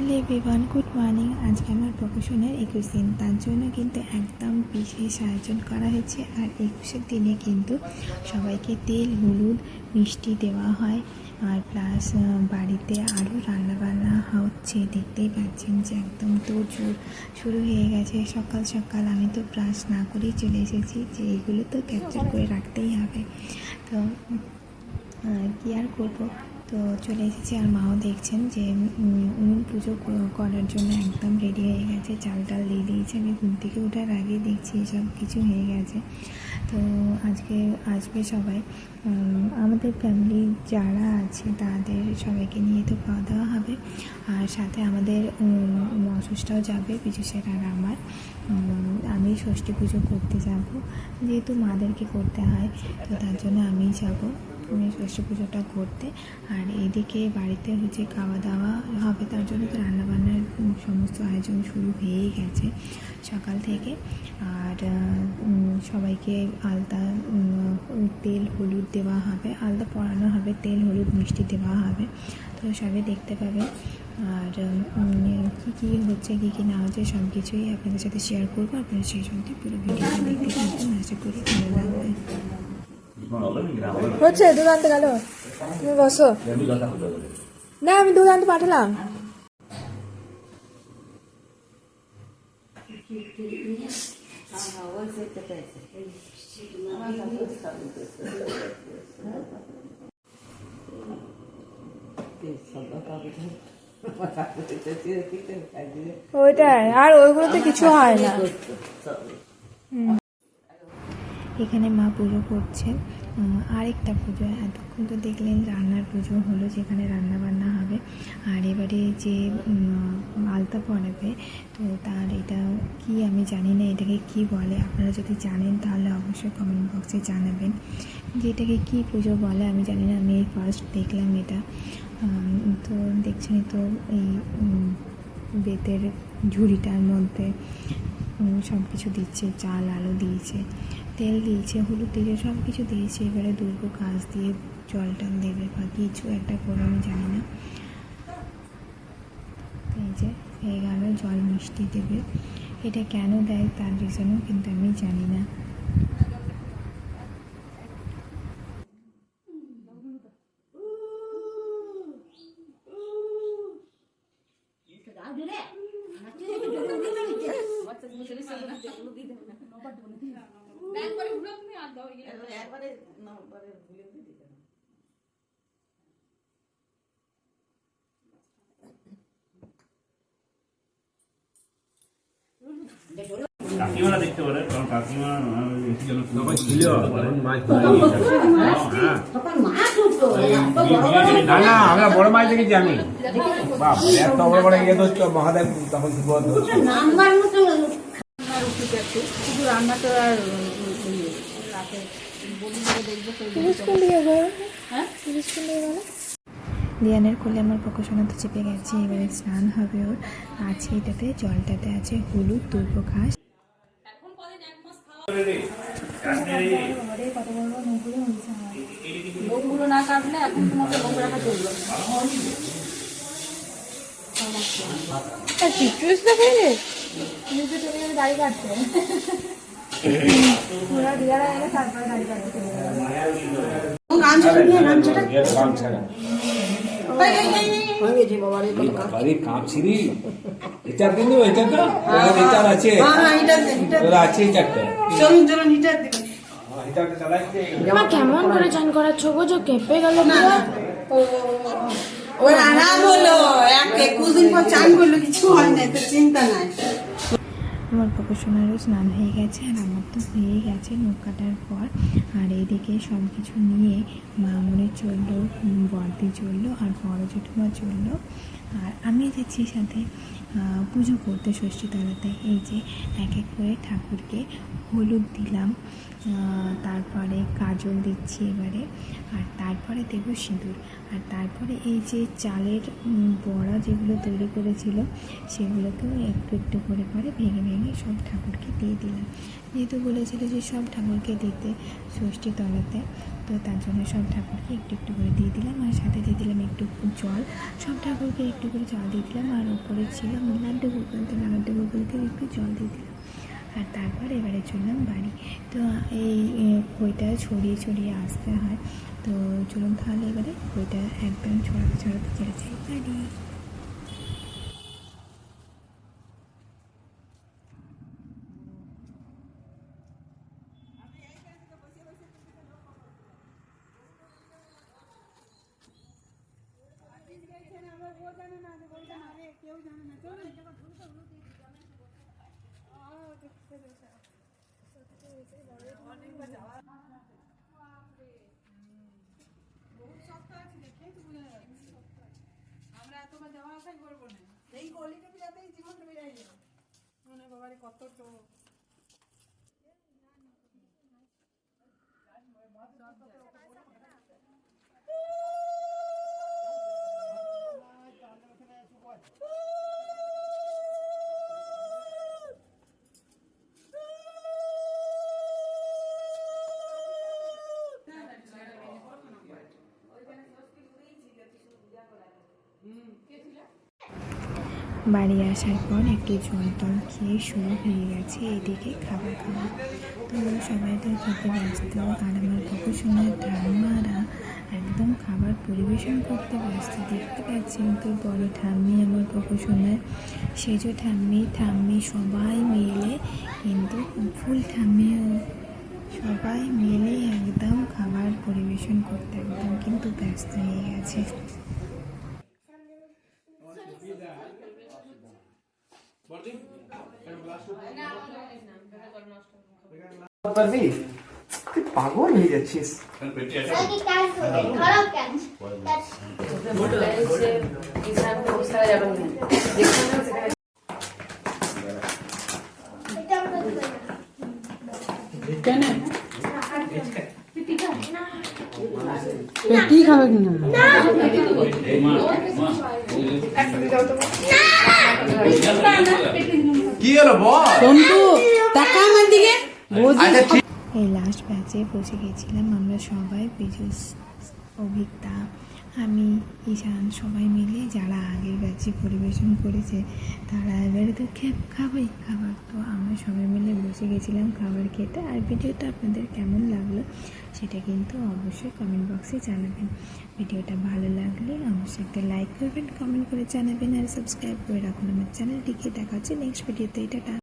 Hello everyone good morning আজকে আমার প্রফেশনের একুশ দিন। তার জন্য কিন্তু একদম বিশেষ আয়োজন করা হয়েছে। আর একুশের দিনে কিন্তু সবাইকে তেল, হলুদ, মিষ্টি দেওয়া হয়। আর প্লাস বাড়িতে আরও রান্নাবান্না হচ্ছে। দেখতেই পাচ্ছেন যে একদম তোড়জোড় শুরু হয়ে গেছে। সকাল সকাল আমি তো ব্রাশ না করেই চলে এসেছি যে এগুলো তো ক্যাপচার করে রাখতেই হবে। তো কী আর করব? তো চলে এসেছি আর মাও দেখছেন যে উনুন পুজো করার জন্য একদম রেডি হয়ে গেছে। চাল টাল দিয়ে দিয়েছে। আমি ঘুম থেকে ওঠার আগে দেখছি সব কিছু হয়ে গেছে। তো আজকে আসবে সবাই। আমাদের ফ্যামিলি যারা আছে তাদের সবাইকে নিয়ে তো খাওয়া দাওয়া হবে। আর সাথে আমাদের মশুসটাও যাবে স্যার আর আমার। আমি ষষ্ঠী পুজো করতে যাব। যেহেতু মাদেরকে করতে হয়, তো তার জন্য আমিই যাব। আমি ষষ্ঠী পুজোটা করতে। আর এদিকে বাড়িতে হচ্ছে খাওয়া দাওয়া হবে, তার জন্য তো রান্নাবান্নার সমস্ত আয়োজন শুরু হয়েই গেছে সকাল থেকে। আর সবাইকে আলতা তেল, হলুদ দেওয়া হবে, আলতা পরানো হবে, তেল, হলুদ, মিষ্টি দেওয়া হবে। তো সবাই দেখতে পাবে। আর কী কী হচ্ছে, কী কী না হচ্ছে সব কিছুই আপনাদের সাথে শেয়ার করব। আপনারা সেই সঙ্গে পুরো ভিডিওটা দেখতে থাকুন। আশা করি ভালো লাগবে। হচ্ছে গেল। তুমি বসো। না, আমি পাঠালাম। ওইটাই, আর ওইগুলোতে কিছু হয় না। এখানে মা পুজো করছে। আরেকটা পুজো, এতক্ষণ তো দেখলেন রান্নার পুজো হলো যেখানে রান্না বান্না হবে। আর এবারে যে আলতা পরাবে তো তার এটা কি আমি জানি না, এটাকে কি বলে? আপনারা যদি জানেন তাহলে অবশ্যই কমেন্ট বক্সে জানাবেন যে এটাকে কী পুজো বলে, আমি জানি না, আমি ফার্স্ট দেখলাম এটা। তো দেখছেন তো এই বেতের ঝুড়িটার মধ্যে সব কিছু দিচ্ছে, চাল, আলু দিয়েছে। তেল দিয়েছে, হলুদ দিয়েছে সব কিছু দিয়েছে। এবারে দুর্গ গাছ দিয়ে জল টল দেবে বা কিছু একটা করে, আমি জানি না। এই যে, হয়ে গেল, জল মিষ্টি দেবে। এটা কেন দেয় তার রিজনও কিন্তু আমি জানি না। কাকিমারা দেখতে পারে কারণ কাকিমা আহ, এসে ছিল মাছ। না না আমরা বড় মাছ দেখেছি আমি বাপ এত বড় বড় ইয়ে ধরছো মহাদেব তখন শুধু রান্না তো আর দিয়ানের কোলে আমার পকোশোনা তো চেপে গেছে এবারে স্নান হবে ওর। আছে এটাতে জলটাতে আছে হলুদ দুর্গ ঘাস। না কাটলে এখন তোমাকে রাখা চলবে চিত্রস দাড়ি কাটতে এটা এটা তো চলুন এটা কেমন করে চান করাচ্ছ গো যে কেঁপে গেল ওর আরাম হলো এক একুশ দিন পর চান করল কিছু হয় না তো চিন্তা নাই আমার প্রকাশনারও স্নান হয়ে গেছে আর আমার তো হয়ে গেছে নখ কাটার পর। আর এদিকে সব কিছু নিয়ে মামনি চলল বর্দি চলল আর বড় জেঠুমা চলল। আর আমি যাচ্ছি সাথে পুজো করতে ষষ্ঠী তলাতে। এই যে এক এক করে ঠাকুরকে হলুদ দিলাম। তারপরে কাজল দিচ্ছি এবারে, আর তারপরে দেবো সিঁদুর। আর তারপরে এই যে চালের বড়া যেগুলো তৈরি করেছিল সেগুলোকেও একটু একটু করে করে ভেঙে ভেঙে সব ঠাকুরকে দিয়ে দিলাম। যেহেতু বলেছিল যে সব ঠাকুরকে দিতে ষষ্ঠী তলাতে, তো তার জন্য সব ঠাকুরকে একটু একটু করে দিয়ে দিলাম। আর সাথে দিয়ে দিলাম একটু জল। সব ঠাকুরকে একটু করে জল দিয়ে দিলাম। আর ওপরে ছিল লাড্ডু গোপাল তো লাড্ডু গোপালকে একটু জল দিয়ে দিলাম। আর তারপর এবারে চললাম বাড়ি। তো এই বইটা ছড়িয়ে ছড়িয়ে আসতে হয়। তো চলুন তাহলে এবারে বইটা একদম ছড়াতে ছড়াতে চলে যাই বাড়ি। আমরা এতবার যাওয়া আসাই করব না এই গলিটা যাতেই জীবন বেড়ে যাবে মানে কত তো বাড়ি আসার পর একটু জল খেয়ে শুরু হয়ে গেছে এদিকে খাবার খাওয়া। তো সবাই তো খেতে ব্যস্ত, আর আমার প্রফেশনাল ঠাম্মারা একদম খাবার পরিবেশন করতে ব্যস্ত। দেখতে পাচ্ছেন তো বড় ঠাম্মি, আমার প্রফেশনাল সেজো ঠাম্মি ঠাম্মি সবাই মিলে কিন্তু ফুল ঠাম্মিও সবাই মিলে একদম খাবার পরিবেশন করতে একদম কিন্তু ব্যস্ত হয়ে গেছে। পারবি? তুই পাগল হয়ে যাচ্ছিস। পেটি খাবে কিনা? কি হলো বল? সন্টু টাকা আমার দিকে। আচ্ছা এই লাস্ট ব্যাচে বসে গেছিলাম আমরা সবাই বিজুস অভিজ্ঞতা আমি, ঈশান, সবাই মিলে যারা আগের ব্যাচে পরিবেশন করেছে, তারা এবারে তো খে- খাবেই খাবার তো আমরা সবাই মিলে বসে গেছিলাম খাবার খেতে। আর ভিডিওটা আপনাদের কেমন লাগল সেটা কিন্তু অবশ্যই কমেন্ট বক্সে জানাবেন। ভিডিওটা ভালো লাগলে অবশ্যই একটা লাইক করবেন কমেন্ট করে জানাবেন আর সাবস্ক্রাইব করে রাখুন। আমার চ্যানেলটিকে দেখা হচ্ছে নেক্সট ভিডিওতে এটা